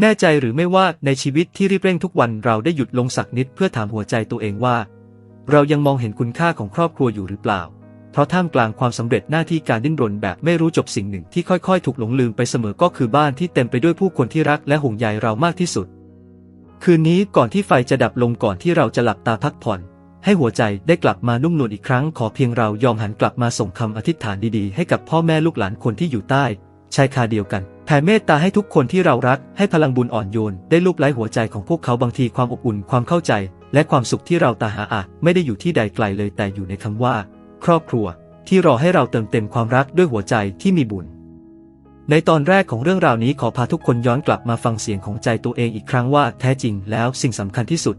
แน่ใจหรือไม่ว่าในชีวิตที่รีบเร่งทุกวันเราได้หยุดลงสักนิดเพื่อถามหัวใจตัวเองว่า เรายังมองเห็นคุณค่าของครอบครัวอยู่หรือเปล่า เพราะท่ามกลางความสำเร็จหน้าที่การดิ้นรนแบบไม่รู้จบสิ่งหนึ่งที่ค่อยๆ ถูกหลงลืมไปเสมอก็คือบ้านที่เต็มไปด้วยผู้คนที่รักและห่วงใยเรามากที่สุด คืนนี้ก่อนที่ไฟจะดับลงก่อนที่เราจะหลับตาพักผ่อน ให้หัวใจได้กลับมานุ่มนวลอีกครั้งขอเพียงเรายอมหันกลับมาส่งคำอธิษฐานดีๆ ให้กับพ่อแม่ลูกหลานคนที่อยู่ใต้ชายคาเดียวกัน แผ่เมตตาให้ทุกคนที่เรารัก ให้พลังบุญอ่อนโยน ได้ลูบไล้หัวใจของพวกเขาบางทีความอบอุ่นความเข้าใจ และความสุขที่เราตาหาอาจไม่ได้อยู่ที่ใดไกลเลยแต่อยู่ในคำว่า ครอบครัว ที่รอให้เราเติมเต็มความรักด้วยหัวใจที่มีบุญ ในตอนแรกของเรื่องราวนี้ขอพาทุกคนย้อนกลับมาฟังเสียงของใจตัวเองอีกครั้งว่าแท้จริงแล้วสิ่งสำคัญที่สุด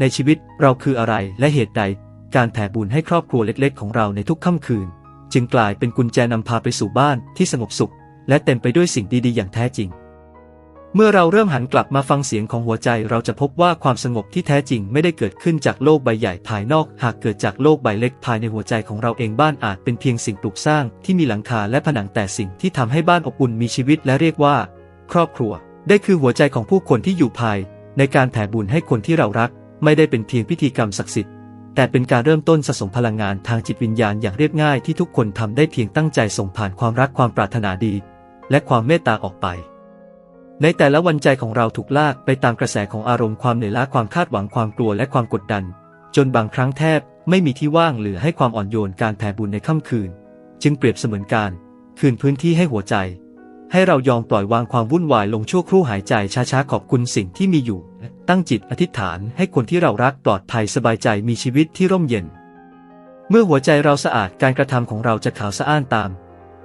ในชีวิตเราคืออะไรและเหตุใด การแผ่บุญให้ครอบครัวเล็ก ๆ ของเราในทุกค่ำคืน จึงกลายเป็นกุญแจนำพาไปสู่บ้านที่สงบสุข และเต็มไปด้วยสิ่งดีๆ อย่างแท้จริง เมื่อเราเริ่มหันกลับมาฟังเสียงของหัวใจเราจะพบว่าความสงบที่แท้จริงไม่ได้เกิดขึ้นจากโลกใบใหญ่ภายนอก หากเกิดจากโลกใบเล็กภายในหัวใจของเราเองบ้านอาจเป็นเพียงสิ่งปลูกสร้างที่มีหลังคาและผนังแต่สิ่งที่ทำให้บ้านอบอุ่นมีชีวิตและเรียกว่า ครอบครัว ได้คือหัวใจของผู้คนที่อยู่ภาย ในการแผ่บุญให้คนที่เรารัก ไม่ได้เป็นเพียงพิธีกรรมศักดิ์สิทธิ์แต่เป็นการเริ่มต้นสะสมพลังงานทางจิตวิญญาณอย่างเรียบง่ายที่ทุกคนทำได้เพียงตั้งใจส่งผ่านความรักความปรารถนาดี และความเมตตาออกไป ในแต่ละวันใจของเราถูกลากไปตามกระแสของอารมณ์ความเหนื่อยล้าความคาดหวังความกลัวและความกดดัน จนบางครั้งแทบไม่มีที่ว่างเหลือให้ความอ่อนโยนการแผ่บุญในค่ำคืน จึงเปรียบเสมือนการ คืนพื้นที่ให้หัวใจ ให้เรายอมปล่อยวางความวุ่นวายลงชั่วครู่หายใจช้าๆขอบคุณสิ่งที่มีอยู่ ตั้งจิตอธิษฐานให้คนที่เรารักปลอดภัยสบายใจมีชีวิตที่ร่มเย็น เมื่อหัวใจเราสะอาดการกระทำของเราจะขาวสะอ้านตาม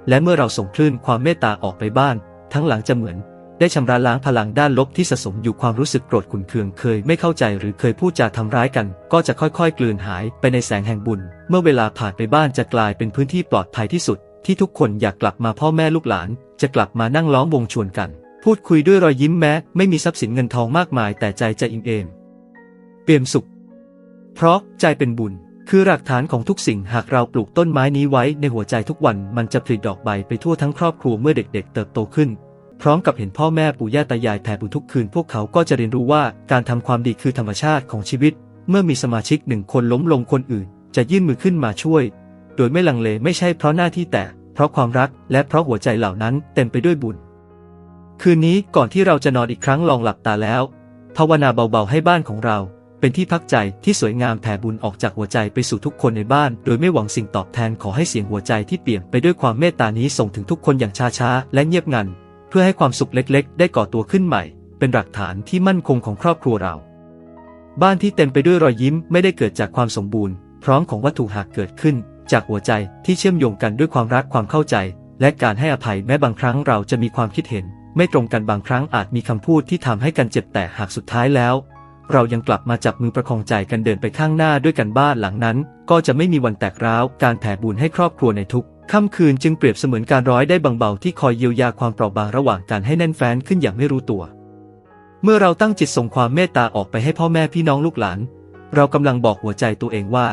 และเมื่อเราส่งคลื่นความเมตตาออกไปบ้านทั้งหลังจะเหมือน ได้ชำระล้างพลังด้านลบที่สะสมอยู่ความรู้สึกโกรธขุนเคืองเคยไม่เข้าใจหรือเคยพูดจาทำร้ายกัน ก็จะค่อยๆ กลืนหายไปในแสงแห่งบุญ เมื่อเวลาผ่านไปบ้านจะกลายเป็นพื้นที่ปลอดภัยที่สุด ที่ทุกคนอยากกลับมาพ่อแม่ลูกหลาน จะกลับมานั่งล้อมวงชวนกัน พูดคุยด้วยรอยยิ้มแม้ ไม่มีทรัพย์สินเงินทองมากมาย แต่ใจจะอิ่มเอมเปี่ยมสุข เพราะใจเป็นบุญ คือหลักฐานของทุกสิ่งหากเราปลูกต้นไม้นี้ไว้ในหัวใจทุกวันมันจะผลิดอกใบไปทั่วทั้งครอบครัวเมื่อเด็กๆ เติบโตขึ้น พร้อมกับเห็นพ่อแม่ปู่ย่าตายายแผ่บุญทุกคืนพวกเขาก็จะเรียนรู้ว่าการทำความดีคือธรรมชาติของชีวิต เมื่อมีสมาชิกหนึ่งคนล้มลงคนอื่น จะยื่นมือขึ้นมาช่วย โดยไม่ลังเลไม่ใช่เพราะหน้าที่แต่ เพราะความรักและเพราะหัวใจเหล่านั้นเต็มไปด้วยบุญ คืนนี้ก่อนที่เราจะนอนอีกครั้งลองหลับตาแล้วภาวนาเบาๆให้บ้านของเรา เป็นที่พักใจที่สวยงามแผ่บุญออกจากหัวใจไปสู่ทุกคนในบ้าน โดยไม่หวังสิ่งตอบแทนขอให้เสียงหัวใจที่เปี่ยมไปด้วยความเมตตานี้ส่งถึงทุกคนอย่างช้าๆและเงียบงัน เพื่อให้ความสุขเล็กๆ ได้ก่อตัวขึ้นใหม่ เป็นหลักฐานที่มั่นคงของครอบครัวเรา บ้านที่เต็มไปด้วยรอยยิ้มไม่ได้เกิดจากความสมบูรณ์ พร้อมของวัตถุหากเกิดขึ้น จากหัวใจที่เชื่อมโยงกันด้วยความรักความเข้าใจ และการให้อภัยแม้บางครั้งเราจะมีความคิดเห็น ไม่ตรงกันบางครั้งอาจมีคำพูดที่ทำให้กันเจ็บแต่หากสุดท้ายแล้ว เรายังกลับมาจับมือประคองใจกันเดินไปข้างหน้าด้วยกันบ้านหลังนั้น ก็จะไม่มีวันแตกร้าว การแผ่บุญให้ครอบครัวในทุกค่ำคืนจึงเปรียบเสมือนการร้อยได้บางเบาที่คอยเยียวยาความเปราะบางระหว่างกันให้แน่นแฟ้นขึ้นอย่างไม่รู้ตัว เมื่อเราตั้งจิตส่งความเมตตาออกไปให้พ่อแม่พี่น้องลูกหลาน เรากำลังบอกหัวใจตัวเองว่า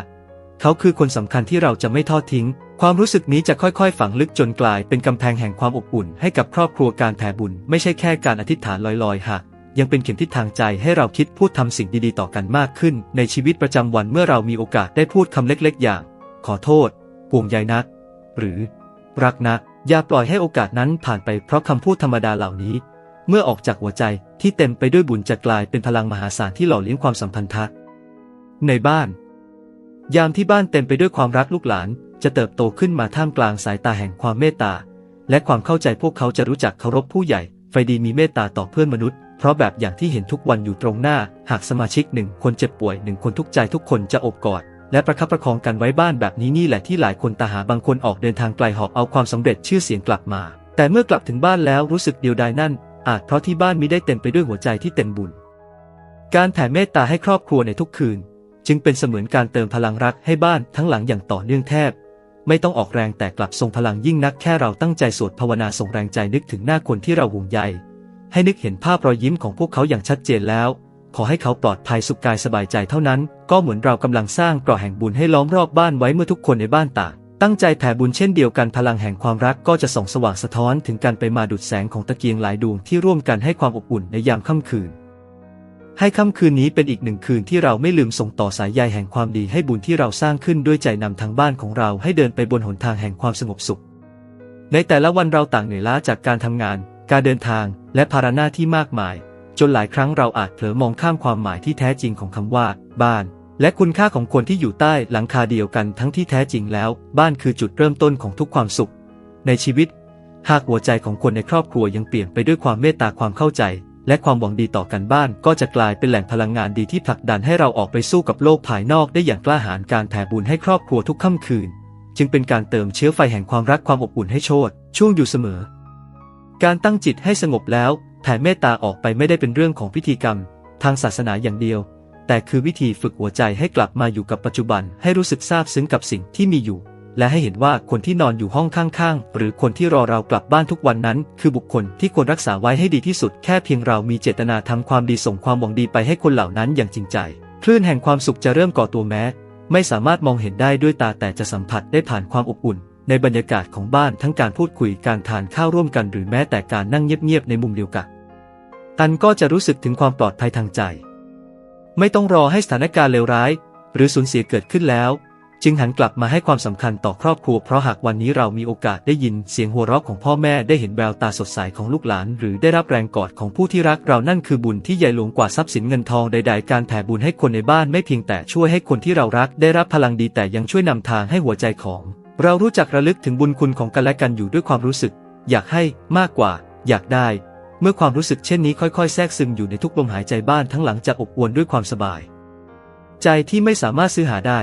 เขาคือคนสำคัญที่เราจะไม่ทอดทิ้ง ความรู้สึกนี้จะค่อยๆ ฝังลึกจนกลายเป็นกำแพงแห่งความอบอุ่นให้กับครอบครัวการแผ่บุญไม่ใช่แค่การอธิษฐานลอยๆหาก ยังเป็นเข็มทิศทางใจให้เราคิดพูดทำสิ่งดีๆ ต่อกันมากขึ้น ในชีวิตประจำวันเมื่อเรามีโอกาสได้พูดคำเล็กๆ อย่าง ขอโทษห่วงใยนัก หรือ รักนะอย่าปล่อยให้โอกาสนั้นผ่านไปเพราะคำพูดธรรมดาเหล่านี้ เมื่อออกจากหัวใจที่เต็มไปด้วยบุญจะกลายเป็นพลังมหาศาลที่หล่อเลี้ยงความสัมพันธะในบ้าน ยามที่บ้านเต็มไปด้วยความรักลูกหลาน จะเติบโตขึ้นมาท่ามกลางสายตาแห่งความเมตตาและความเข้าใจพวกเขาจะรู้จักเคารพผู้ใหญ่ไฟดีมีเมตตาต่อเพื่อนมนุษย์ เพราะแบบอย่างที่เห็นทุกวันอยู่ตรงหน้า หากสมาชิกหนึ่งคนเจ็บป่วยหนึ่งคนทุกใจทุกคนจะอบกอด และประคับประคองกันไว้บ้านแบบนี้นี่แหละที่หลายคนตาหาบางคนออกเดินทางไกลหอบเอาความสำเร็จชื่อเสียงกลับมา แต่เมื่อกลับถึงบ้านแล้วรู้สึกเดียวดายนั่น อาจเพราะที่บ้านมิได้เต็มไปด้วยหัวใจที่เต็มบุญ การแผ่เมตตาให้ครอบครัวในทุกคืน จึงเป็นเสมือนการเติมพลังรักให้บ้านทั้งหลังอย่างต่อเนื่องแทบไม่ต้องออกแรงแต่กลับทรงพลังยิ่งนักแค่เราตั้งใจสวดภาวนาส่งแรงใจนึกถึงหน้าคนที่เราห่วงใย ให้นึกเห็นภาพรอยยิ้มของพวกเขาอย่างชัดเจนแล้ว ขอให้เขาปลอดภัยสุขกายสบายใจเท่านั้น ก็เหมือนเรากำลังสร้างกราะแห่งบุญให้ล้อมรอบบ้านไว้เมื่อทุกคนในบ้านต่างตั้งใจแผ่บุญเช่นเดียวกันพลังแห่งความรักก็จะส่องสว่างสะท้อนถึงกันไปมาดุดแสงของตะเกียงหลายดวงที่ร่วมกันให้ความอบอุ่นในยามค่ำคืน ให้ค่ำคืนนี้เป็นอีกหนึ่งคืนที่เราไม่ลืมส่งต่อสายใยแห่งความดีให้บุญที่เราสร้างขึ้นด้วยใจนำทางบ้านของเราให้เดินไปบนหนทางแห่งความสงบสุข ในแต่ละวันเราต่างเหนื่อยล้าจากการทำงาน การเดินทางและภาระหน้าที่มากมาย จนหลายครั้งเราอาจเผลอมองข้ามความหมายที่แท้จริงของคำว่า บ้าน และคุณค่าของคนที่อยู่ใต้หลังคาเดียวกันทั้งที่แท้จริงแล้ว บ้านคือจุดเริ่มต้นของทุกความสุข ในชีวิต หากหัวใจของคนในครอบครัวยังเปลี่ยนไปด้วยความเมตตาความเข้าใจ และความหวังดีต่อกันบ้าน ก็จะกลายเป็นแหล่งพลังงานดีที่ผลักดันให้เราออกไปสู้กับโลกภายนอกได้อย่างกล้าหาญการแผ่บุญให้ครอบครัวทุกค่ำคืน จึงเป็นการเติมเชื้อไฟแห่งความรักความอบอุ่นให้โชดช่วงอยู่เสมอ การตั้งจิตให้สงบแล้วแผ่เมตตาออกไปไม่ได้เป็นเรื่องของพิธีกรรม ทางศาสนาอย่างเดียว แต่คือวิธีฝึกหัวใจให้กลับมาอยู่กับปัจจุบันให้รู้สึกซาบซึ้งกับสิ่งที่มีอยู่ และให้เห็นว่าคนที่นอนอยู่ห้องข้างๆ หรือคนที่รอเรากลับบ้านทุกวันนั้น คือบุคคลที่ควรรักษาไว้ให้ดีที่สุด แค่เพียงเรามีเจตนาทำความดีส่งความหวังดีไปให้คนเหล่านั้นอย่างจริงใจคลื่นแห่งความสุขจะเริ่มก่อตัวแม้ ไม่สามารถมองเห็นได้ด้วยตาแต่จะสัมผัสได้ผ่านความอบอุ่น ในบรรยากาศของบ้านทั้งการพูดคุยการทานข้าวร่วมกันหรือแม้แต่การนั่งเงียบๆในมุมเดียวกันตันก็จะรู้สึกถึงความปลอดภัยทางใจ ไม่ต้องรอให้สถานการณ์เลวร้าย หรือสูญเสียเกิดขึ้นแล้ว จึงหันกลับมาให้ความสำคัญต่อครอบครัวเพราะหากวันนี้เรามีโอกาสได้ยินเสียงหัวเราะของพ่อแม่ได้เห็นแววตาสดใสของลูกหลาน หรือได้รับแรงกอดของผู้ที่รักเรานั่นคือบุญที่ใหญ่หลวงกว่าทรัพย์สินเงินทองใดๆการแผ่บุญให้คนในบ้านไม่เพียงแต่ช่วยให้คนที่เรารักได้รับพลังดีแต่ยังช่วยนำทางให้หัวใจของ เรารู้จักระลึกถึงบุญคุณของกันและกันอยู่ด้วยความรู้สึก อยากให้มากกว่า อยากได้ เมื่อความรู้สึกเช่นนี้ค่อยๆ แทรกซึมอยู่ในทุกลมหายใจบ้านทั้งหลังจะอบอวลด้วยความสบาย ใจที่ไม่สามารถซื้อหาได้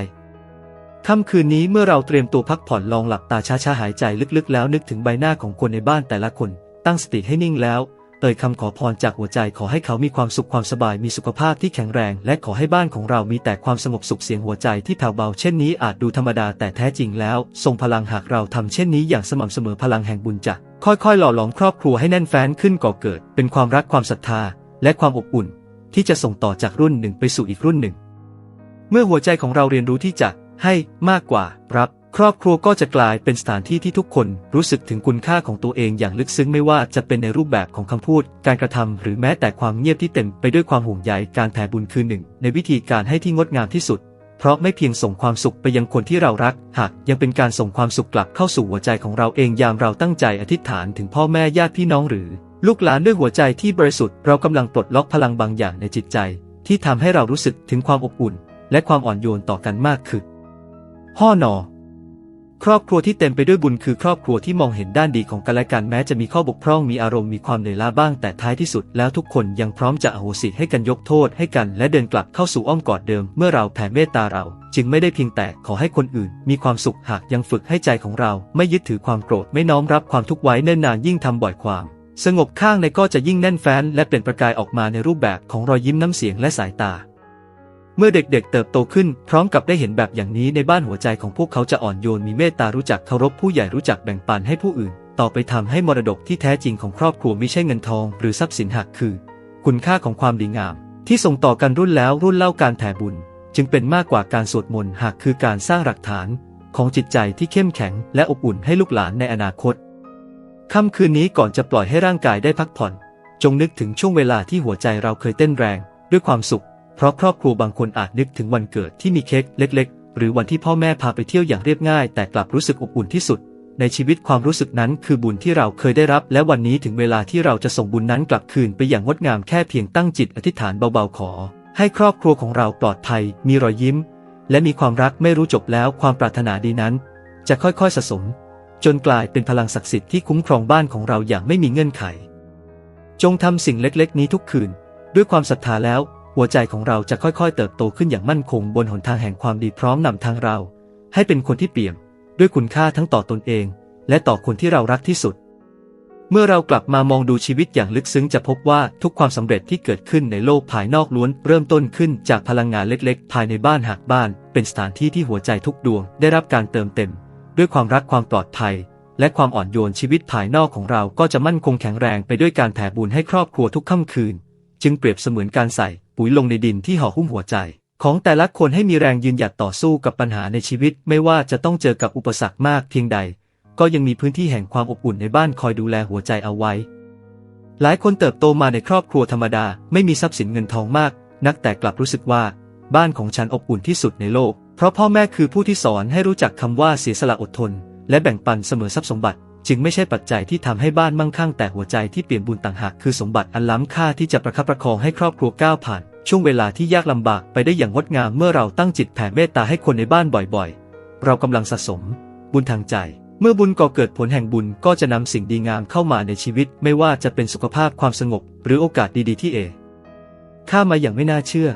ค่ำคืนนี้เมื่อเราเตรียมตัวพักผ่อนลองหลับตาช้าๆหายใจลึกๆ แล้วนึกถึงใบหน้าของคนในบ้านแต่ละคน ตั้งสติให้นิ่งแล้ว เอ่ยคำขอพรจากหัวใจขอให้เขามีความสุขความสบายมีสุขภาพที่แข็งแรง และขอให้บ้านของเรามีแต่ความสงบสุขเสียงหัวใจที่แผ่วเบาเช่นนี้อาจดูธรรมดาแต่แท้จริงแล้ว ทรงพลังหากเราทำเช่นนี้อย่างสม่ำเสมอพลังแห่งบุญจะค่อยๆ หล่อหลอมครอบครัวให้แน่นแฟ้นขึ้นก่อเกิด เป็นความรักความศรัทธา และความอบอุ่น ที่จะส่งต่อจากรุ่นหนึ่งไปสู่อีกรุ่นหนึ่ง เมื่อหัวใจของเราเรียนรู้ที่จะให้มากกว่ารับ ครอบครัวก็จะกลายเป็นสถานที่ที่ทุกคนรู้สึกถึงคุณค่าของตัวเองอย่างลึกซึ้งไม่ว่าจะเป็นในรูปแบบของคำพูด การกระทำหรือแม้แต่ความเงียบที่เต็มไปด้วยความห่วงใยการแผ่บุญคือหนึ่ง ในวิธีการให้ที่งดงามที่สุด เพราะไม่เพียงส่งความสุขไปยังคนที่เรารัก หากยังเป็นการส่งความสุขกลับเข้าสู่หัวใจของเราเองยามเราตั้งใจอธิษฐานถึงพ่อแม่ญาติพี่น้องหรือ ลูกหลานด้วยหัวใจที่บริสุทธิ์เรากำลังปลดล็อกพลังบางอย่างในจิตใจ ที่ทำให้เรารู้สึกถึงความอบอุ่น และความอ่อนโยนต่อกันมากขึ้นห่อนอ ครอบครัวที่เต็มไปด้วยบุญคือครอบครัวที่มองเห็นด้านดีของกันและกันแม้จะมีข้อบกพร่องมีอารมณ์มีความเหนื่อยล้าบ้างแต่ท้ายที่สุดแล้วทุกคนยังพร้อมจะอโหสิให้กันยกโทษให้กันและเดินกลับเข้าสู่อ้อมกอดเดิมเมื่อเราแผ่เมตตาเรา จึงไม่ได้เพียงแต่ขอให้คนอื่น มีความสุขหากยังฝึกให้ใจของเรา ไม่ยึดถือความโกรธไม่น้อมรับความทุกข์ไว้เนิ่นนานยิ่งทำบ่อยความ สงบข้างในก็จะยิ่งแน่นแฟ้นและเปล่งประกายออกมาในรูปแบบของรอยยิ้มน้ำเสียงและสายตา เมื่อเด็กๆเติบโตขึ้นพร้อมกับได้เห็นแบบอย่างนี้ในบ้านหัวใจของพวกเขาจะอ่อนโยนมีเมตตารู้จักเคารพผู้ใหญ่รู้จักแบ่งปันให้ผู้อื่น ต่อไปทำให้มรดกที่แท้จริงของครอบครัวไม่ใช่เงินทอง หรือทรัพย์สินหักคือ คุณค่าของความดีงาม ที่ส่งต่อกันรุ่นแล้วรุ่นเล่าการแผ่บุญ จึงเป็นมากกว่าการสวดมนต์หากคือการสร้างหลักฐาน ของจิตใจที่เข้มแข็ง และอบอุ่นให้ลูกหลานในอนาคตค่ำคืนนี้ก่อนจะปล่อยให้ร่างกายได้พักผ่อน จงนึกถึงช่วงเวลาที่หัวใจเราเคยเต้นแรง ด้วยความสุข ราะครอบครัวบางคนอาจนึกถึงวันเกิดที่มีเค้กเล็ก ๆ หรือวันที่พ่อแม่พาไปเที่ยวอย่างเรียบง่าย แต่กลับรู้สึกอบอุ่นที่สุด ในชีวิตความรู้สึกนั้นคือบุญที่เราเคยได้รับ และวันนี้ถึงเวลาที่เราจะส่งบุญนั้นกลับคืนไปอย่างงดงามแค่เพียงตั้งจิตอธิษฐานเบาๆขอ ให้ครอบครัวของเราปลอดภัย มีรอยยิ้ม และมีความรักไม่รู้จบแล้วความปรารถนาดีนั้น จะค่อยๆสะสม จนกลายเป็นพลังศักดิ์สิทธิ์ที่คุ้มครองบ้านของเราอย่างไม่มีเงื่อนไข จงทำสิ่งเล็ก ๆ นี้ทุกคืน ด้วยความศรัทธาแล้ว หัวใจของเราจะค่อยๆ เติบโตขึ้นอย่างมั่นคงบนหนทางแห่งความดีพร้อมนำทางเรา ให้เป็นคนที่เปี่ยม ด้วยคุณค่าทั้งต่อตนเอง และต่อคนที่เรารักที่สุด เมื่อเรากลับมามองดูชีวิตอย่างลึกซึ้งจะพบว่าทุกความสำเร็จที่เกิดขึ้นในโลกภายนอกล้วนเริ่มต้นขึ้นจากพลังงานเล็กๆ ภายในบ้านหากบ้าน เป็นสถานที่ที่หัวใจทุกดวงได้รับการเติมเต็ม ด้วยความรักความปลอดภัย และความอ่อนโยนชีวิตภายนอกของเราก็จะมั่นคงแข็งแรงไปด้วยการแผ่บุญให้ครอบครัวทุกค่ำคืน จึงเปรียบเสมือนการใส่ปุ๋ยลงในดินที่ห่อหุ้มหัวใจ ของแต่ละคนให้มีแรงยืนหยัดต่อสู้กับปัญหาในชีวิต ไม่ว่าจะต้องเจอกับอุปสรรคมากเพียงใด ก็ยังมีพื้นที่แห่งความอบอุ่นในบ้านคอยดูแลหัวใจเอาไว้ หลายคนเติบโตมาในครอบครัวธรรมดาไม่มีทรัพย์สินเงินทองมาก นักแต่กลับรู้สึกว่า บ้านของฉันอบอุ่นที่สุดในโลก เพราะพ่อแม่คือผู้ที่สอนให้รู้จักคำว่าเสียสละอดทน และแบ่งปันเสมอทรัพย์สมบัติ จึงไม่ใช่ปัจจัยที่ทำให้บ้านมั่งคั่งแต่หัวใจที่เปลี่ยนบุญต่างหากคือสมบัติอันล้ำค่าที่จะประคับประคองให้ครอบครัวก้าวผ่าน ช่วงเวลาที่ยากลำบากไปได้อย่างงดงามเมื่อเราตั้งจิตแผ่เมตตาให้คนในบ้านบ่อยๆ เรากำลังสะสม บุญทางใจ เมื่อบุญก่อเกิดผลแห่งบุญก็จะนำสิ่งดีงามเข้ามาในชีวิต ไม่ว่าจะเป็นสุขภาพความสงบ หรือโอกาสดีๆที่เอข้ามาอย่างไม่น่าเชื่อ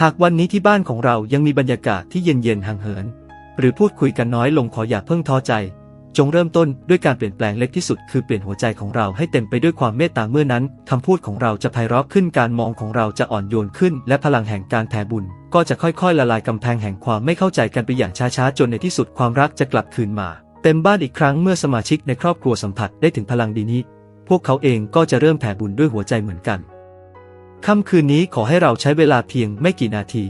หากวันนี้ที่บ้านของเรายังมีบรรยากาศที่เย็นๆห่างเหิน หรือพูดคุยกันน้อยลงขออย่าเพิ่งท้อใจ จงเริ่มต้นด้วยการเปลี่ยนแปลงเล็กที่สุด คือเปลี่ยนหัวใจของเราให้เต็มไปด้วยความเมตตาเมื่อนั้นคำพูดของเราจะไพเราะขึ้นการมองของเราจะอ่อนโยนขึ้น และพลังแห่งการแผ่บุญ ก็จะค่อยๆ ละลายกำแพงแห่งความไม่เข้าใจกันไปอย่างช้าๆจนในที่สุดความรักจะกลับคืนมา เต็มบ้านอีกครั้งเมื่อสมาชิกในครอบครัวสัมผัสได้ถึงพลังดีนี้ พวกเขาเองก็จะเริ่มแผ่บุญด้วยหัวใจเหมือนกันค่ำคืนนี้ขอให้เราใช้เวลาเพียงไม่กี่นาที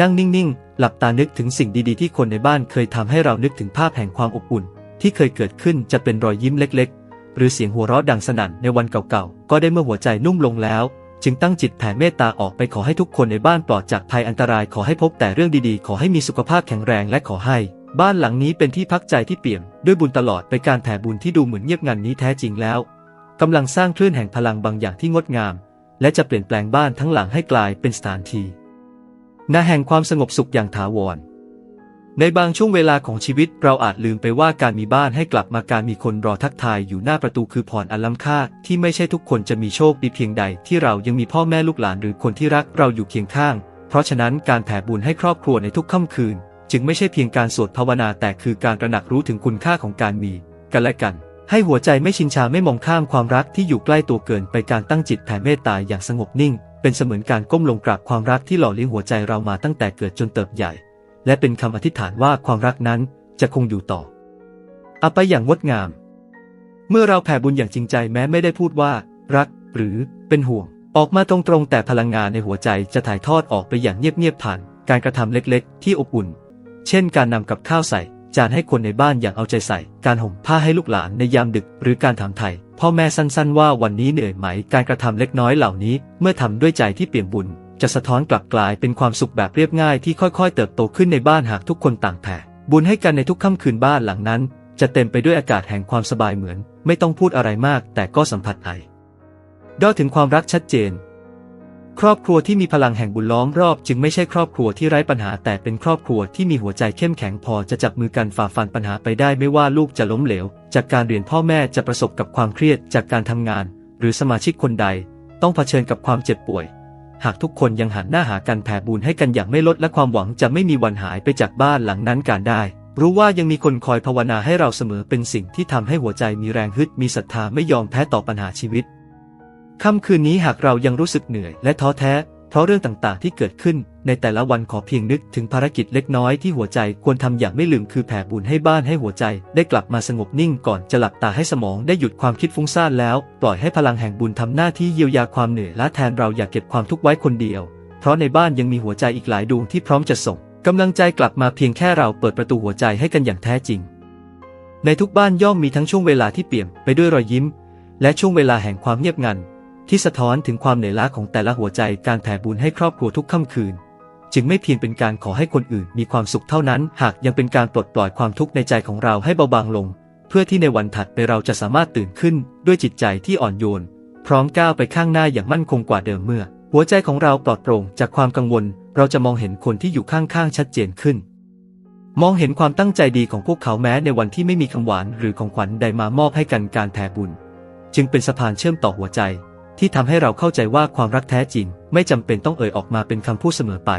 นั่งนิ่งๆ หลับตานึกถึงสิ่งดีๆ ที่คนในบ้านเคยทำให้เรานึกถึงภาพแห่งความอบอุ่น ที่เคยเกิดขึ้นจะเป็นรอยยิ้มเล็กๆ หรือเสียงหัวเราะดังสนั่นในวันเก่าๆ ก็ได้เมื่อหัวใจนุ่มลงแล้ว จึงตั้งจิตแผ่เมตตาออกไปขอให้ทุกคนในบ้านปลอดจากภัยอันตรายขอให้พบแต่เรื่องดีๆ ขอให้มีสุขภาพแข็งแรงและขอให้ บ้านหลังนี้เป็นที่พักใจที่เปี่ยมด้วยบุญตลอดไปการแผ่บุญที่ดูเหมือนเงียบงันนี้แท้จริงแล้วกำลังสร้างคลื่นแห่งพลังบางอย่างที่งดงาม และจะเปลี่ยนแปลงบ้านทั้งหลังให้กลายเป็นสถานที่นาแห่งความสงบสุขอย่างถาวร ในบางช่วงเวลาของชีวิตเราอาจลืมไปว่าการมีบ้านให้กลับมาการมีคนรอทักทายอยู่หน้าประตูคือพรอันล้ำค่า ที่ไม่ใช่ทุกคนจะมีโชคดีเพียงใดที่เรายังมีพ่อแม่ลูกหลานหรือคนที่รักเราอยู่เคียงข้าง เพราะฉะนั้นการแผ่บุญให้ครอบครัวในทุกค่ำคืน จึงไม่ใช่เพียงการสวดภาวนาแต่คือการตระหนักรู้ถึงคุณค่าของการมีกันและกัน ให้หัวใจไม่ชินชาไม่มองข้ามความรักที่อยู่ใกล้ตัวเกินไปการตั้งจิตแผ่เมตตาอย่างสงบนิ่ง เป็นเสมือนการก้มลงกราบความรักที่หล่อเลี้ยงหัวใจเรามาตั้งแต่เกิดจนเติบใหญ่ และเป็นคำอธิษฐานว่าความรักนั้นจะคงอยู่ต่อเอาไปอย่างงดงาม เมื่อเราแผ่บุญอย่างจริงใจแม้ไม่ได้พูดว่า รัก หรือเป็นห่วง ออกมาตรงๆแต่พลังงานในหัวใจจะถ่ายทอดออกไปอย่างเงียบๆผ่าน การกระทำเล็กๆ ที่อบอุ่น เช่น การนำกับข้าวใส่ จานให้คนในบ้านอย่างเอาใจใส่ การห่มผ้าให้ลูกหลานในยามดึก หรือการถามไถ่พ่อแม่สั้นๆ ว่าวันนี้เหนื่อยไหม การกระทำเล็กน้อยเหล่านี้ เมื่อทำด้วยใจที่เปี่ยมบุญ จะสะท้อนกลับกลายเป็นความสุขแบบเรียบง่ายที่ค่อยๆ เติบโตขึ้นในบ้านหากทุกคนต่างแผ่บุญให้กันในทุกค่ำคืนบ้านหลังนั้น จะเต็มไปด้วยอากาศแห่งความสบายเหมือน ไม่ต้องพูดอะไรมาก แต่ก็สัมผัสไอดอถึงความรักชัดเจน ครอบครัวที่มีพลังแห่งบุญล้อมรอบ จึงไม่ใช่ครอบครัวที่ไร้ปัญหา แต่เป็นครอบครัวที่มีหัวใจเข้มแข็งพอจะจับมือกันฝ่าฟันปัญหาไปได้ไม่ว่าลูกจะล้มเหลว จากการเรียนพ่อแม่จะประสบกับความเครียดจากการทำงาน หรือสมาชิกคนใด ต้องเผชิญกับความเจ็บป่วย หากทุกคนยังหันหน้าหากันแผ่บุญให้กันอย่างไม่ลดและความหวังจะไม่มีวันหายไปจากบ้านหลังนั้นการได้ รู้ว่ายังมีคนคอยภาวนาให้เราเสมอเป็นสิ่งที่ทำให้หัวใจมีแรงฮึดมีศรัทธาไม่ยอมแพ้ต่อปัญหาชีวิตค่ำคืนนี้หากเรายังรู้สึกเหนื่อยและท้อแท้ เพราะเรื่องต่างๆ ที่เกิดขึ้นในแต่ละวันขอเพียงนึกถึงภารกิจเล็กน้อยที่หัวใจควรทำอย่างไม่ลืมคือแผ่บุญให้บ้านให้หัวใจ ได้กลับมาสงบนิ่งก่อนจะหลับตาให้สมองได้หยุดความคิดฟุ้งซ่านแล้ว ปล่อยให้พลังแห่งบุญทำหน้าที่เยียวยาความเหนื่อยและแทนเราอย่าเก็บความทุกข์ไว้คนเดียว เพราะในบ้านยังมีหัวใจอีกหลายดวงที่พร้อมจะส่งกำลังใจกลับมาเพียงแค่เราเปิดประตูหัวใจให้กันอย่างแท้จริง ในทุกบ้านย่อมมีทั้งช่วงเวลาที่เปี่ยมไปด้วยรอยยิ้ม และช่วงเวลาแห่งความเงียบงัน ที่สะท้อนถึงความเหนื่อยล้าของแต่ละหัวใจการแผ่บุญให้ครอบครัวทุกค่ำคืน จึงไม่เพียงเป็นการขอให้คนอื่นมีความสุขเท่านั้น หากยังเป็นการปลดปล่อยความทุกข์ในใจของเราให้เบาบางลง เพื่อที่ในวันถัดไปเราจะสามารถตื่นขึ้น ด้วยจิตใจที่อ่อนโยน พร้อมก้าวไปข้างหน้าอย่างมั่นคงกว่าเดิมเมื่อ หัวใจของเราปลอดโปร่งจากความกังวล เราจะมองเห็นคนที่อยู่ข้างๆชัดเจนขึ้น มองเห็นความตั้งใจดีของพวกเขาแม้ในวันที่ไม่มีคำหวานหรือของขวัญใดมามอบให้กันการแผ่บุญ จึงเป็นสะพานเชื่อมต่อหัวใจ ที่ทำให้เราเข้าใจว่าความรักแท้จริง ไม่จำเป็นต้องเอ่ยออกมาเป็นคำพูดเสมอไป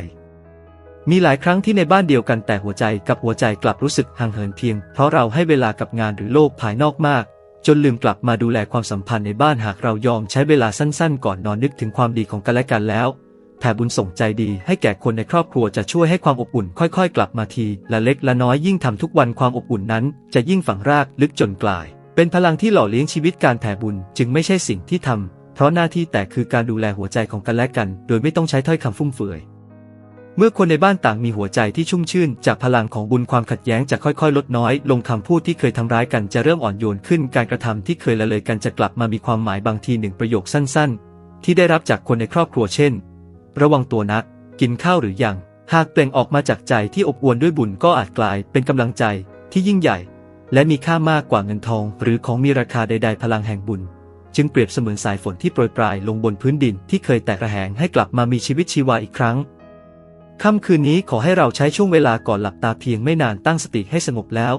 มีหลายครั้งที่ในบ้านเดียวกันแต่หัวใจกับหัวใจกลับรู้สึกห่างเหินเพียง เพราะเราให้เวลากับงานหรือโลกภายนอกมาก จนลืมกลับมาดูแลความสัมพันธ์ในบ้านหากเรายอมใช้เวลาสั้นๆ ก่อนนอนนึกถึงความดีของกันและกันแล้วแผ่บุญส่งใจดีให้แก่คนในครอบครัวจะช่วยให้ความอบอุ่นค่อยๆ กลับมาทีละเล็กละน้อยยิ่งทำทุกวันความอบอุ่นนั้น จะยิ่งฝังรากลึกจนกลาย เป็นพลังที่หล่อเลี้ยงชีวิตการแผ่บุญจึงไม่ใช่สิ่งที่ทำ เพราะหน้าที่แต่คือการดูแลหัวใจของกันและกัน โดยไม่ต้องใช้ถ้อยคำฟุ่มเฟือย เมื่อคนในบ้านต่างมีหัวใจที่ชุ่มชื่น จากพลังของบุญความขัดแย้งจะค่อยๆ ลดน้อย ลงคำพูดที่เคยทำร้ายกันจะเริ่มอ่อนโยนขึ้น การกระทำที่เคยละเลยกันจะกลับมามีความหมายบางทีหนึ่งประโยคสั้น ๆ ที่ได้รับจากคนในครอบครัวเช่น ระวังตัวนะกินข้าวหรือยัง หากเปล่งออกมาจากใจที่อบอวลด้วยบุญก็อาจกลายเป็นกำลังใจที่ยิ่งใหญ่ และมีค่ามากกว่าเงินทอง หรือของมีราคาใด ๆ พลังแห่งบุญ จึงเปรียบเสมือนสายฝนที่โปรยปลายลงบนพื้นดินที่เคยแตกระแหงให้กลับมามีชีวิตชีวาอีกครั้ง ค่ำคืนนี้ขอให้เราใช้ช่วงเวลาก่อนหลับตาเพียงไม่นานตั้งสติให้สงบแล้ว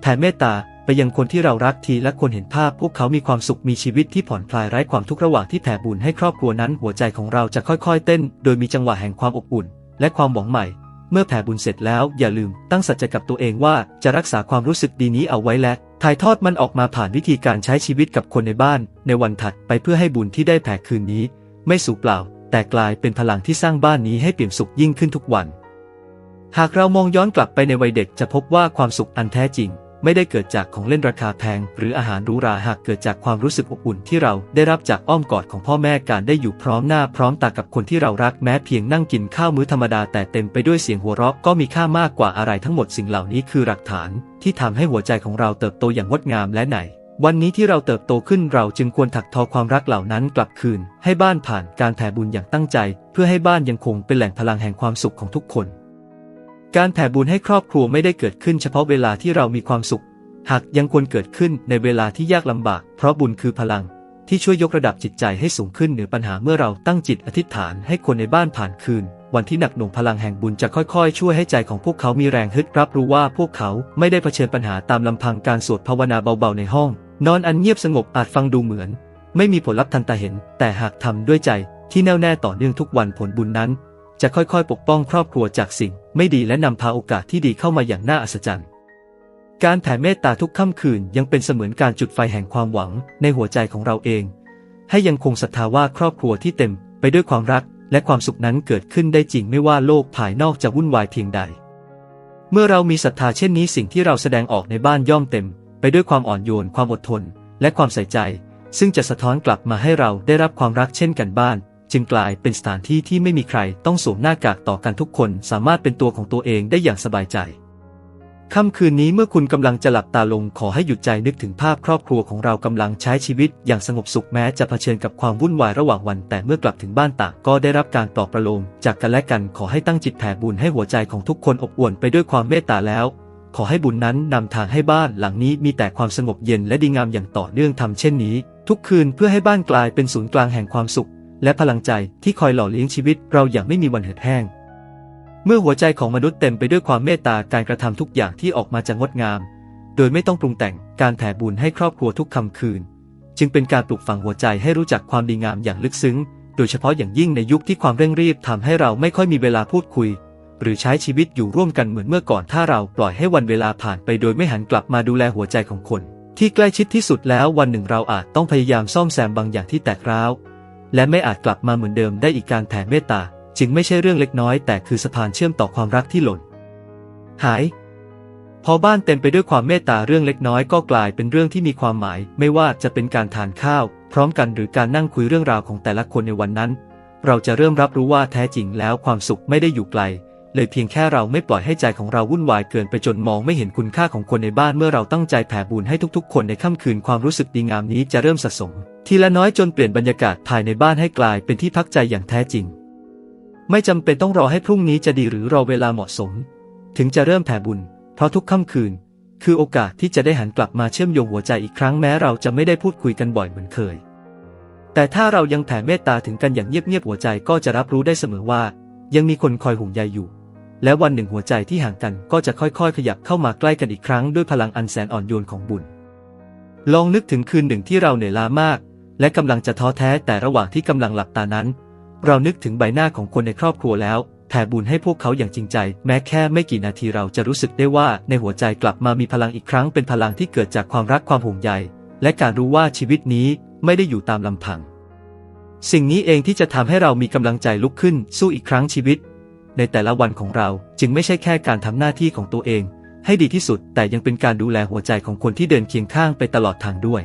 แผ่เมตตาไปยังคนที่เรารักทีและคนเห็นภาพ พวกเขามีความสุขมีชีวิตที่ผ่อนคลายไร้ความทุกข์ระหว่างที่แผ่บุญให้ครอบครัวนั้นหัวใจของเราจะค่อยๆ เต้น โดยมีจังหวะแห่งความอบอุ่น และความหวังใหม่ เมื่อแผ่บุญเสร็จแล้วอย่าลืมตั้งสัจจะกับตัวเองว่าจะรักษาความรู้สึกดีนี้เอาไว้และ ถ่ายทอดมันออกมาผ่านวิธีการใช้ชีวิตกับคนในบ้าน ในวันถัดไปเพื่อให้บุญที่ได้แผ่คืนนี้ ไม่สูญเปล่า แต่กลายเป็นพลังที่สร้างบ้านนี้ให้เปี่ยมสุขยิ่งขึ้นทุกวัน หากเรามองย้อนกลับไปในวัยเด็กจะพบว่าความสุขอันแท้จริง ไม่ได้เกิดจากของเล่นราคาแพง หรืออาหารหรูหราหากเกิดจากความรู้สึกอบอุ่นที่เราได้รับจากอ้อมกอดของพ่อแม่การได้อยู่พร้อมหน้าพร้อมตากับคนที่เรารักแม้เพียงนั่งกินข้าวมื้อธรรมดาแต่เต็มไปด้วยเสียงหัวเราะก็มีค่ามากกว่าอะไรทั้งหมดสิ่งเหล่านี้คือหลักฐาน ที่ทำให้หัวใจของเราเติบโตอย่างงดงามและไหนวันนี้ที่เราเติบโตขึ้นเราจึงควรถักทอความรักเหล่านั้นกลับคืน ให้บ้านผ่านการแผ่บุญอย่างตั้งใจ เพื่อให้บ้านยังคงเป็นแหล่งพลังแห่งความสุขของทุกคน การแผ่บุญให้ครอบครัวไม่ได้เกิดขึ้นเฉพาะเวลาที่เรามีความสุข หากยังควรเกิดขึ้นในเวลาที่ยากลำบาก เพราะบุญคือพลัง ที่ช่วยยกระดับจิตใจให้สูงขึ้นเหนือปัญหาเมื่อเราตั้งจิตอธิษฐานให้คนในบ้านผ่านคืน วันที่หนักหน่วงพลังแห่งบุญจะค่อยๆ ช่วยให้ใจของพวกเขามีแรงฮึดรับรู้ว่าพวกเขาไม่ได้เผชิญปัญหาตามลำพังการสวดภาวนาเบาๆในห้อง นอนอันเงียบสงบอาจฟังดูเหมือน ไม่มีผลลัพธ์ทันตาเห็น แต่หากทำด้วยใจที่แน่วแน่ต่อเนื่องทุกวันผลบุญนั้น จะค่อยๆ ปกป้องครอบครัวจากสิ่ง ไม่ดีและนำพาโอกาสที่ดีเข้ามาอย่างน่าอัศจรรย์ การแผ่เมตตาทุกค่ำคืนยังเป็นเสมือนการจุดไฟแห่งความหวังในหัวใจของเราเอง ให้ยังคงศรัทธาว่าครอบครัวที่เต็ม ไปด้วยความรัก และความสุขนั้นเกิดขึ้นได้จริงไม่ว่าโลกภายนอกจะวุ่นวายเพียงใด เมื่อเรามีศรัทธาเช่นนี้สิ่งที่เราแสดงออกในบ้านย่อมเต็ม ไปด้วยความอ่อนโยนความอดทน และความใส่ใจ ซึ่งจะสะท้อนกลับมาให้เราได้รับความรักเช่นกันบ้าน จึงกลายเป็นสถานที่ที่ไม่มีใครต้องสวมหน้ากากต่อกันทุกคนสามารถเป็นตัวของตัวเองได้อย่างสบายใจค่ำคืนนี้เมื่อคุณกำลังจะหลับตาลงขอให้หยุดใจนึกถึงภาพครอบครัวของเรากำลังใช้ชีวิตอย่างสงบสุขแม้จะเผชิญกับความวุ่นวายระหว่างวัน แต่เมื่อกลับถึงบ้านต่างก็ได้รับการปลอบประโลมจากกันและกันขอให้ตั้งจิตแผ่บุญให้หัวใจของทุกคนอบอวลไปด้วยความเมตตาแล้ว ขอให้บุญนั้นนำทางให้บ้านหลังนี้มีแต่ความสงบเย็นและดีงามอย่างต่อเนื่องทำเช่นนี้ ทุกคืนเพื่อให้บ้านกลายเป็นศูนย์กลางแห่งความสุข และพลังใจที่คอยหล่อเลี้ยงชีวิตเราอย่างไม่มีวันเหือดแห้ง เมื่อหัวใจของมนุษย์เต็มไปด้วยความเมตตาการกระทำทุกอย่างที่ออกมาจะงดงาม โดยไม่ต้องปรุงแต่งการแผ่บุญให้ครอบครัวทุกค่ำคืน จึงเป็นการปลุกฝังหัวใจให้รู้จักความดีงามอย่างลึกซึ้ง โดยเฉพาะอย่างยิ่งในยุคที่ความเร่งรีบทำให้เราไม่ค่อยมีเวลาพูดคุย หรือใช้ชีวิตอยู่ร่วมกันเหมือนเมื่อก่อนถ้าเราปล่อยให้วันเวลาผ่านไปโดยไม่หันกลับมาดูแลหัวใจของคนที่ใกล้ชิดที่สุดแล้ววันหนึ่งเราอาจต้องพยายามซ่อมแซมบางอย่างที่แตกร้าว และไม่อาจกลับมาเหมือนเดิมได้อีกการแผ่เมตตา จึงไม่ใช่เรื่องเล็กน้อย แต่คือสะพานเชื่อมต่อความรักที่หล่น หาย พอบ้านเต็มไปด้วยความเมตตาเรื่องเล็กน้อยก็กลายเป็นเรื่องที่มีความหมาย ไม่ว่าจะเป็นการทานข้าว พร้อมกันหรือการนั่งคุยเรื่องราวของแต่ละคนในวันนั้น เราจะเริ่มรับรู้ว่าแท้จริงแล้วความสุขไม่ได้อยู่ไกลเลยเพียงแค่เราไม่ปล่อยให้ใจของเราวุ่นวายเกินไปจนมองไม่เห็นคุณค่าของคนในบ้านเมื่อเราตั้งใจแผ่บุญให้ทุกๆ คนในค่ำคืนความรู้สึกดีงามนี้จะเริ่มสะสม ทีละน้อยจนเปลี่ยนบรรยากาศภายในบ้านให้กลายเป็นที่พักใจอย่างแท้จริง ไม่จำเป็นต้องรอให้พรุ่งนี้จะดีหรือรอเวลาเหมาะสม ถึงจะเริ่มแผ่บุญ เพราะทุกค่ำคืน คือโอกาสที่จะได้หันกลับมาเชื่อมโยงหัวใจอีกครั้งแม้เราจะไม่ได้พูดคุยกันบ่อยเหมือนเคย แต่ถ้าเรายังแผ่เมตตาถึงกันอย่างเงียบๆหัวใจก็จะรับรู้ได้เสมอว่า ยังมีคนคอยห่วงใยอยู่ และวันหนึ่งหัวใจที่ห่างกันก็จะค่อยๆ ขยับเข้ามาใกล้กันอีกครั้งด้วยพลังอันแสนอ่อนโยนของบุญ ลองนึกถึงคืนหนึ่งที่เราเหนื่อยล้ามาก และกำลังจะท้อแท้แต่ระหว่างที่กำลังหลับตานั้น เรานึกถึงใบหน้าของคนในครอบครัวแล้วแผ่บุญให้พวกเขาอย่างจริงใจ แม้แค่ไม่กี่นาทีเราจะรู้สึกได้ว่าในหัวใจกลับมามีพลังอีกครั้งเป็นพลังที่เกิดจากความรักความห่วงใย และการรู้ว่าชีวิตนี้ไม่ได้อยู่ตามลำพัง สิ่งนี้เองที่จะทำให้เรามีกำลังใจลุกขึ้นสู้อีกครั้งชีวิต ในแต่ละวันของเราจึงไม่ใช่แค่การทำหน้าที่ของตัวเอง ให้ดีที่สุดแต่ยังเป็นการดูแลหัวใจของคนที่เดินเคียงข้างไปตลอดทางด้วย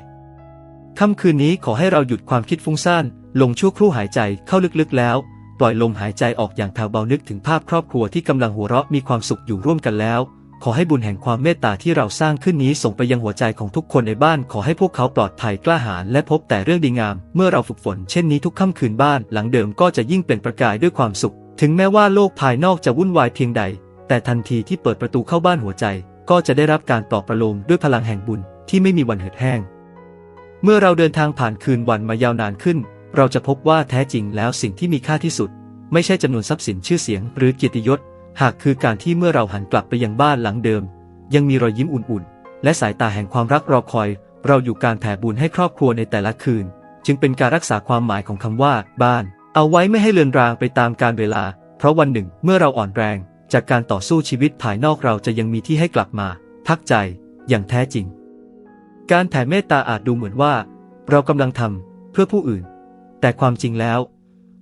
ค่ำคืนนี้ขอให้เราหยุดความคิดฟุ้งซ่านลงชั่วครู่หายใจเข้าลึกๆแล้ว ปล่อยลมหายใจออกอย่างแผ่วเบานึกถึงภาพครอบครัวที่กำลังหัวเราะมีความสุขอยู่ร่วมกันแล้ว ขอให้บุญแห่งความเมตตาที่เราสร้างขึ้นนี้ส่งไปยังหัวใจของทุกคนในบ้าน ขอให้พวกเขาปลอดภัยกล้าหาญและพบแต่เรื่องดีงาม เมื่อเราฝึกฝนเช่นนี้ทุกค่ำคืนบ้านหลังเดิมก็จะยิ่งเป็นประกายด้วยความสุข ถึงแม้ว่าโลกภายนอกจะวุ่นวายเพียงใด แต่ทันทีที่เปิดประตูเข้าบ้านหัวใจ ก็จะได้รับการปลอบประโลมด้วยพลังแห่งบุญที่ไม่มีวันเหือดแห้ง เมื่อเราเดินทางผ่านคืนวันมายาวนานขึ้น เราจะพบว่าแท้จริงแล้วสิ่งที่มีค่าที่สุด ไม่ใช่จำนวนทรัพย์สินชื่อเสียงหรือเกียรติยศ หากคือการที่เมื่อเราหันกลับไปยังบ้านหลังเดิม ยังมีรอยยิ้มอุ่นๆ และสายตาแห่งความรักรอคอย เราอยู่การแผ่บุญให้ครอบครัวในแต่ละคืน จึงเป็นการรักษาความหมายของคำว่า บ้าน เอาไว้ไม่ให้เลือนรางไปตามกาลเวลา เพราะวันหนึ่งเมื่อเราอ่อนแรง จากการต่อสู้ชีวิตภายนอกเราจะยังมีที่ให้กลับมา พักใจ อย่างแท้จริง การแผ่เมตตาอาจดูเหมือนว่า เรากำลังทำเพื่อผู้อื่น แต่ความจริงแล้ว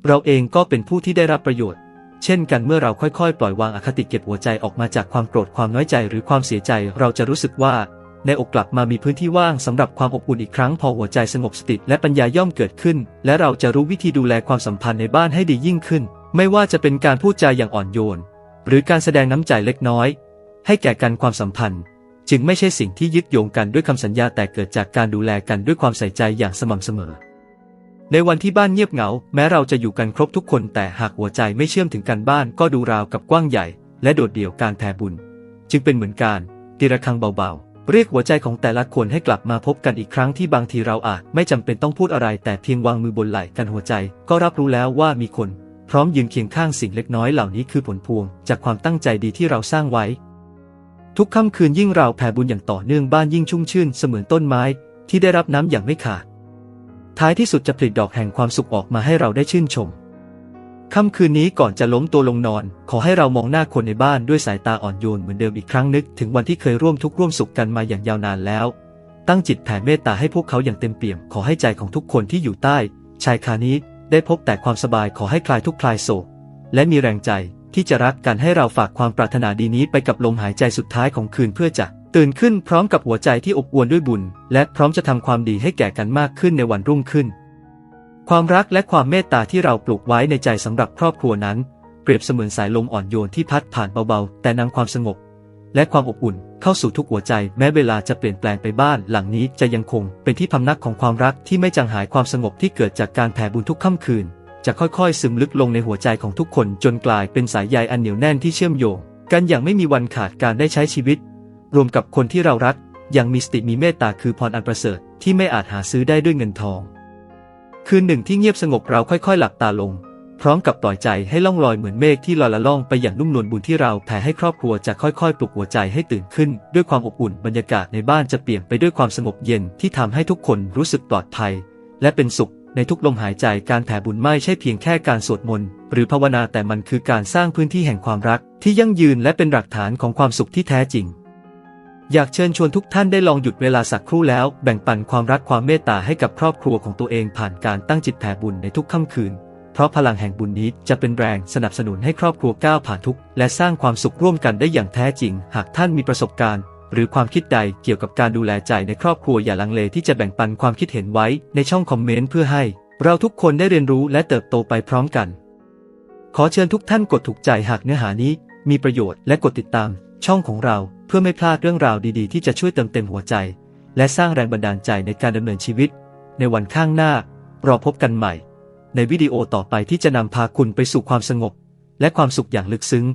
เราเองก็เป็นผู้ที่ได้รับประโยชน์ เช่นกันเมื่อเราค่อยๆ ปล่อยวางอคติเก็บหัวใจออกมาจากความโกรธความน้อยใจหรือความเสียใจ เราจะรู้สึกว่า ในอกกลับมามีพื้นที่ว่างสำหรับความอบอุ่นอีกครั้งพอหัวใจสงบสติและปัญญาย่อมเกิดขึ้น และเราจะรู้วิธีดูแลความสัมพันธ์ในบ้านให้ดียิ่งขึ้น ไม่ว่าจะเป็นการพูดจาอย่างอ่อนโยน หรือการแสดงน้ำใจเล็กน้อย ให้แก่กันความสัมพันธ์ จึงไม่ใช่สิ่งที่ยึดโยงกันด้วยคำสัญญาแต่เกิดจากการดูแลกันด้วยความใส่ใจอย่างสม่ำเสมอ ในวันที่บ้านเงียบเหงา แม้เราจะอยู่กันครบทุกคน แต่หากหัวใจไม่เชื่อมถึงกันบ้านก็ดูราวกับกว้างใหญ่ และโดดเดี่ยวการแผ่บุญ จึงเป็นเหมือนการตีระฆังเบาๆ เรียกหัวใจของแต่ละคนให้กลับมาพบกันอีกครั้งที่บางทีเราอาจไม่จำเป็นต้องพูดอะไร แต่เพียงวางมือบนไหล่กันหัวใจ ก็รับรู้แล้วว่ามีคน พร้อมยืนเคียงข้างสิ่งเล็กน้อยเหล่านี้คือผลพวง จากความตั้งใจดีที่เราสร้างไว้ ทุกค่ำคืนยิ่งเราแผ่บุญอย่างต่อเนื่องบ้านยิ่งชุ่มชื่นเสมือนต้นไม้ ที่ได้รับน้ำอย่างไม่ขาด ท้ายที่สุดจะผลิดอกแห่งความสุขออกมาให้เราได้ชื่นชม ค่ำคืนนี้ก่อนจะล้มตัวลงนอน ขอให้เรามองหน้าคนในบ้านด้วยสายตาอ่อนโยนเหมือนเดิมอีกครั้งนึกถึงวันที่เคยร่วมทุกข์ร่วมสุขกันมาอย่างยาวนานแล้ว ตั้งจิตแผ่เมตตาให้พวกเขาอย่างเต็มเปี่ยม ขอให้ใจของทุกคนที่อยู่ใต้ ชายคานี้ได้พบแต่ความสบายขอให้คลายทุกคลายโศกและมีแรงใจ ที่จะรักกันให้เราฝากความปรารถนาดีนี้ไปกับลมหายใจสุดท้ายของคืนเพื่อจะตื่นขึ้นพร้อมกับหัวใจที่อบอวลด้วยบุญ และพร้อมจะทำความดีให้แก่กันมากขึ้นในวันรุ่งขึ้น ความรักและความเมตตาที่เราปลูกไว้ในใจสำหรับครอบครัวนั้น เปรียบเสมือนสายลมอ่อนโยนที่พัดผ่านเบาๆ แต่นำความสงบ และความอบอุ่นเข้าสู่ทุกหัวใจ แม้เวลาจะเปลี่ยนแปลงไปบ้าน หลังนี้จะยังคงเป็นที่พำนักของความรักที่ไม่จางหายความสงบที่เกิดจากการแผ่บุญทุกค่ำคืน จะค่อยๆ ซึมลึกลงในหัวใจของทุกคนจนกลายเป็นสายใยอันเหนียวแน่นที่เชื่อมโยง กันอย่างไม่มีวันขาดการได้ใช้ชีวิต รวมกับคนที่เรารักอย่างมีสติมีเมตตาคือพรอันประเสริฐที่ไม่อาจหาซื้อได้ด้วยเงินทอง คืนหนึ่งที่เงียบสงบเราค่อยๆ หลับตาลง พร้อมกับปล่อยใจให้ล่องลอยเหมือนเมฆที่ลอยละล่องไปอย่างนุ่มนวลบุญที่เราแผ่ให้ครอบครัวจะค่อยๆ ปลุกหัวใจให้ตื่นขึ้น ด้วยความอบอุ่นบรรยากาศในบ้านจะเปลี่ยนไปด้วยความสงบเย็นที่ทำให้ทุกคนรู้สึกปลอดภัย และเป็นสุข ในทุกลมหายใจการแผ่บุญไม่ใช่เพียงแค่การสวดมนต์หรือภาวนาแต่มันคือการสร้างพื้นที่แห่งความรักที่ยั่งยืนและเป็นหลักฐานของความสุขที่แท้จริง อยากเชิญชวนทุกท่านได้ลองหยุดเวลาสักครู่แล้ว แบ่งปันความรักความเมตตาให้กับครอบครัวของตัวเองผ่านการตั้งจิตแผ่บุญในทุกค่ำคืน เพราะพลังแห่งบุญนี้จะเป็นแรงสนับสนุนให้ครอบครัวก้าวผ่านทุกข์และสร้างความสุขร่วมกันได้อย่างแท้จริง หากท่านมีประสบการณ์ หรือความคิดใดเกี่ยวกับการดูแลใจในครอบครัวอย่าลังเลที่จะแบ่งปันความคิดเห็นไว้ในช่องคอมเมนต์เพื่อให้ เราทุกคนได้เรียนรู้และเติบโตไปพร้อมกัน ขอเชิญทุกท่านกดถูกใจหากเนื้อหานี้ มีประโยชน์และกดติดตาม ช่องของเราเพื่อไม่พลาดเรื่องราวดีๆ ที่จะช่วยเติมเต็มหัวใจ และสร้างแรงบันดาลใจในการดำเนินชีวิต ในวันข้างหน้ารอพบกันใหม่ ในวิดีโอต่อไปที่จะนำพาคุณไปสู่ความสงบ และความสุขอย่างลึกซึ้ง